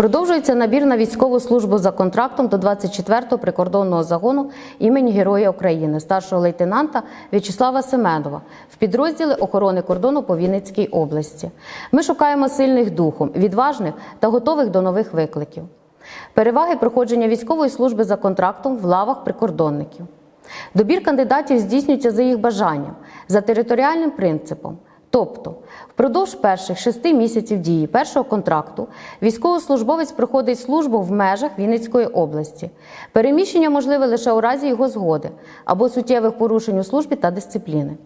Продовжується набір на військову службу за контрактом до 24-го прикордонного загону імені Героя України старшого лейтенанта В'ячеслава Семенова в підрозділі охорони кордону по Вінницькій області. Ми шукаємо сильних духом, відважних та готових до нових викликів. Переваги проходження військової служби за контрактом в лавах прикордонників. Добір кандидатів здійснюється за їх бажанням, за територіальним принципом. Тобто, впродовж перших шести місяців дії першого контракту військовослужбовець проходить службу в межах Вінницької області. Переміщення можливе лише у разі його згоди або суттєвих порушень у службі та дисципліни.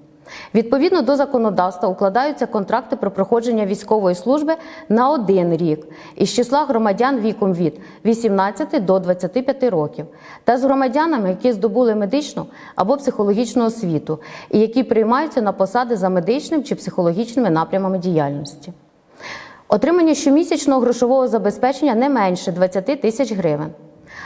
Відповідно до законодавства укладаються контракти про проходження військової служби на один рік із числа громадян віком від 18 до 25 років та з громадянами, які здобули медичну або психологічну освіту і які приймаються на посади за медичним чи психологічними напрямами діяльності. Отримання щомісячного грошового забезпечення не менше 20 тисяч гривень.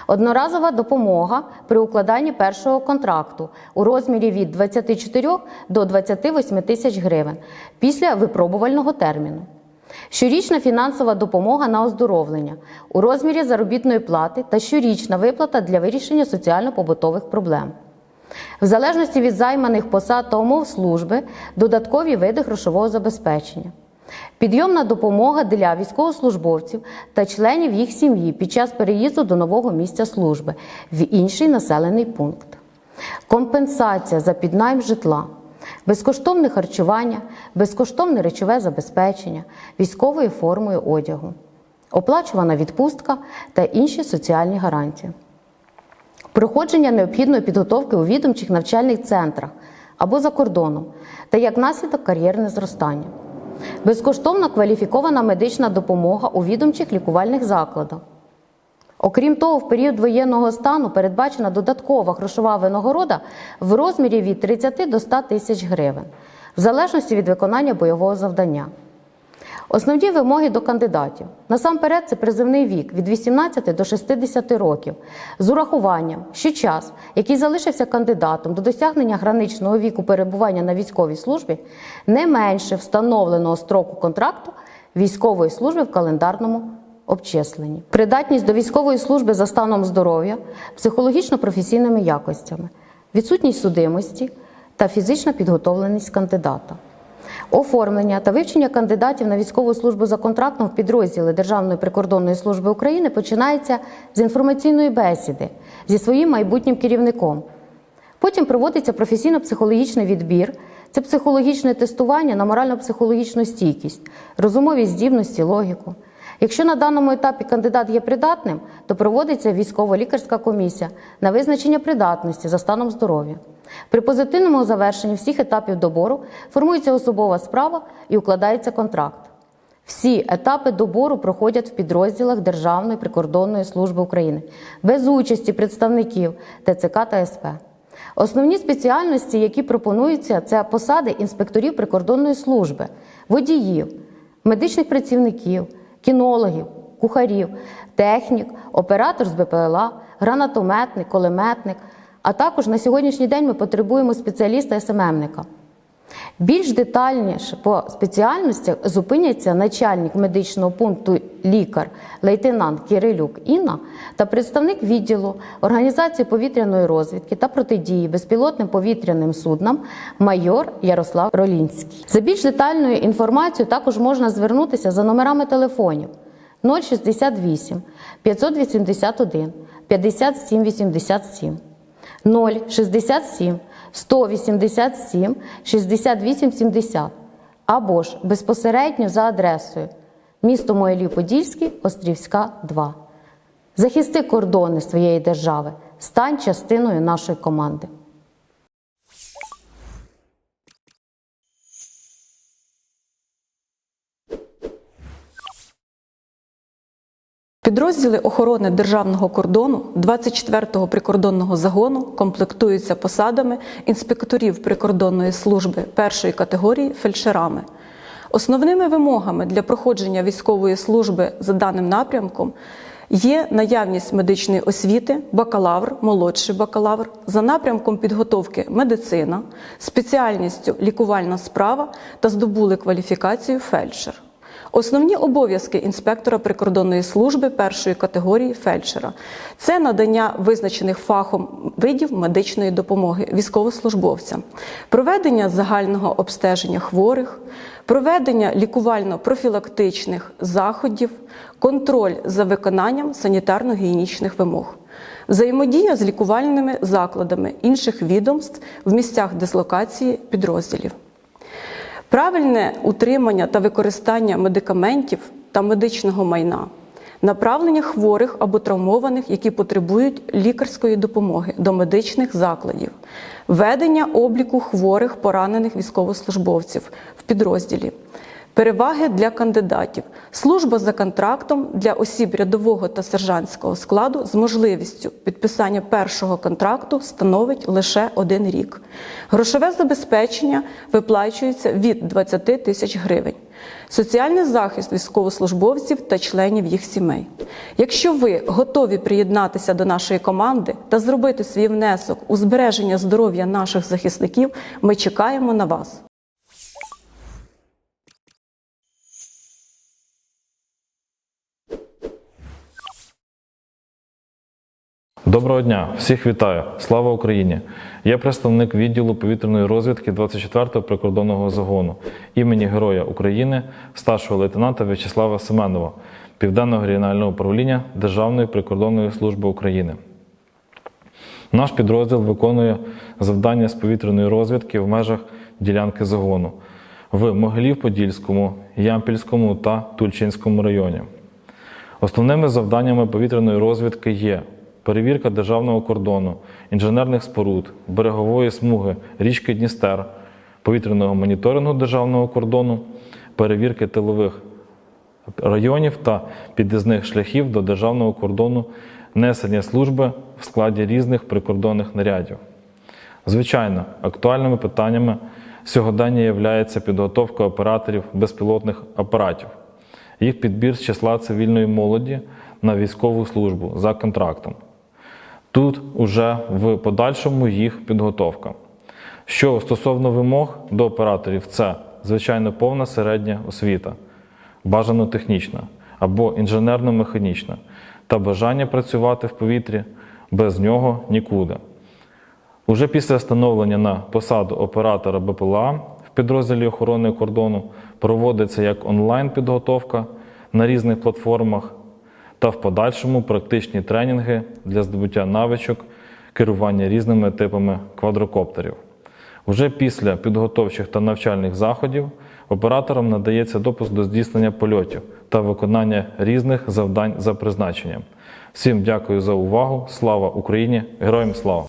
Одноразова допомога при укладанні першого контракту у розмірі від 24 до 28 тисяч гривень після випробувального терміну. Щорічна фінансова допомога на оздоровлення у розмірі заробітної плати та щорічна виплата для вирішення соціально-побутових проблем. В залежності від займаних посад та умов служби додаткові види грошового забезпечення. Підйомна допомога для військовослужбовців та членів їх сім'ї під час переїзду до нового місця служби в інший населений пункт. Компенсація за піднайм житла, безкоштовне харчування, безкоштовне речове забезпечення, військовою формою одягу, оплачувана відпустка та інші соціальні гарантії. Проходження необхідної підготовки у відомчих навчальних центрах або за кордоном та як наслідок кар'єрне зростання. Безкоштовна кваліфікована медична допомога у відомчих лікувальних закладах. Окрім того, в період воєнного стану передбачена додаткова грошова винагорода в розмірі від 30 до 100 тисяч гривень, в залежності від виконання бойового завдання. Основні вимоги до кандидатів. Насамперед, це призивний вік від 18 до 60 років з урахуванням, що час, який залишився кандидатом до досягнення граничного віку перебування на військовій службі, не менше встановленого строку контракту військової служби в календарному обчисленні. Придатність до військової служби за станом здоров'я, психологічно-професійними якостями, відсутність судимості та фізична підготовленість кандидата. Оформлення та вивчення кандидатів на військову службу за контрактом в підрозділи Державної прикордонної служби України починається з інформаційної бесіди зі своїм майбутнім керівником. Потім проводиться професійно-психологічний відбір, це психологічне тестування на морально-психологічну стійкість, розумові здібності, логіку. Якщо на даному етапі кандидат є придатним, то проводиться військово-лікарська комісія на визначення придатності за станом здоров'я. При позитивному завершенні всіх етапів добору формується особова справа і укладається контракт. Всі етапи добору проходять в підрозділах Державної прикордонної служби України без участі представників ТЦК та СП. Основні спеціальності, які пропонуються, це посади інспекторів прикордонної служби, водіїв, медичних працівників, кінологів, кухарів, технік, оператор з БПЛА, гранатометник, кулеметник. А також на сьогоднішній день ми потребуємо спеціаліста СММника. Більш детальніше по спеціальностях зупиняться начальник медичного пункту лікар, лейтенант Кирилюк Інна та представник відділу організації повітряної розвідки та протидії безпілотним повітряним суднам майор Ярослав Ролінський. За більш детальною інформацією також можна звернутися за номерами телефонів 068 581 5787 067 187 68 70 або ж безпосередньо за адресою місто Моїлів Подільський, Острівська, 2. Захисти кордони своєї держави, стань частиною нашої команди. Підрозділи охорони державного кордону 24-го прикордонного загону комплектуються посадами інспекторів прикордонної служби першої категорії фельдшерами. Основними вимогами для проходження військової служби за даним напрямком є наявність медичної освіти, бакалавр, молодший бакалавр, за напрямком підготовки медицина, спеціальністю лікувальна справа та здобули кваліфікацію фельдшер. Основні обов'язки інспектора прикордонної служби першої категорії фельдшера це надання визначених фахом видів медичної допомоги військовослужбовцям, проведення загального обстеження хворих, проведення лікувально-профілактичних заходів, контроль за виконанням санітарно-гігієнічних вимог. Взаємодія з лікувальними закладами інших відомств в місцях дислокації підрозділів. Правильне утримання та використання медикаментів та медичного майна, направлення хворих або травмованих, які потребують лікарської допомоги до медичних закладів, ведення обліку хворих поранених військовослужбовців в підрозділі. Переваги для кандидатів. Служба за контрактом для осіб рядового та сержантського складу з можливістю підписання першого контракту становить лише один рік. Грошове забезпечення виплачується від 20 тисяч гривень. Соціальний захист військовослужбовців та членів їх сімей. Якщо ви готові приєднатися до нашої команди та зробити свій внесок у збереження здоров'я наших захисників, ми чекаємо на вас. Доброго дня, всіх вітаю! Слава Україні! Я представник відділу повітряної розвідки 24-го прикордонного загону імені Героя України старшого лейтенанта В'ячеслава Семенова, Південного регіонального управління Державної прикордонної служби України. Наш підрозділ виконує завдання з повітряної розвідки в межах ділянки загону в Могилів-Подільському, Ямпільському та Тульчинському районі. Основними завданнями повітряної розвідки є перевірка державного кордону, інженерних споруд, берегової смуги річки Дністер, повітряного моніторингу державного кордону, перевірки тилових районів та під'їзних шляхів до державного кордону, несення служби в складі різних прикордонних нарядів. Звичайно, актуальними питаннями сьогодення є підготовка операторів безпілотних апаратів, їх підбір з числа цивільної молоді на військову службу за контрактом. Тут уже в подальшому їх підготовка. Що стосовно вимог до операторів, це звичайно повна середня освіта, бажано технічна або інженерно-механічна, та бажання працювати в повітрі без нього нікуди. Уже після встановлення на посаду оператора БПЛА в підрозділі охорони кордону проводиться як онлайн-підготовка на різних платформах та в подальшому практичні тренінги для здобуття навичок керування різними типами квадрокоптерів. Уже після підготовчих та навчальних заходів операторам надається допуск до здійснення польотів та виконання різних завдань за призначенням. Всім дякую за увагу. Слава Україні! Героям слава!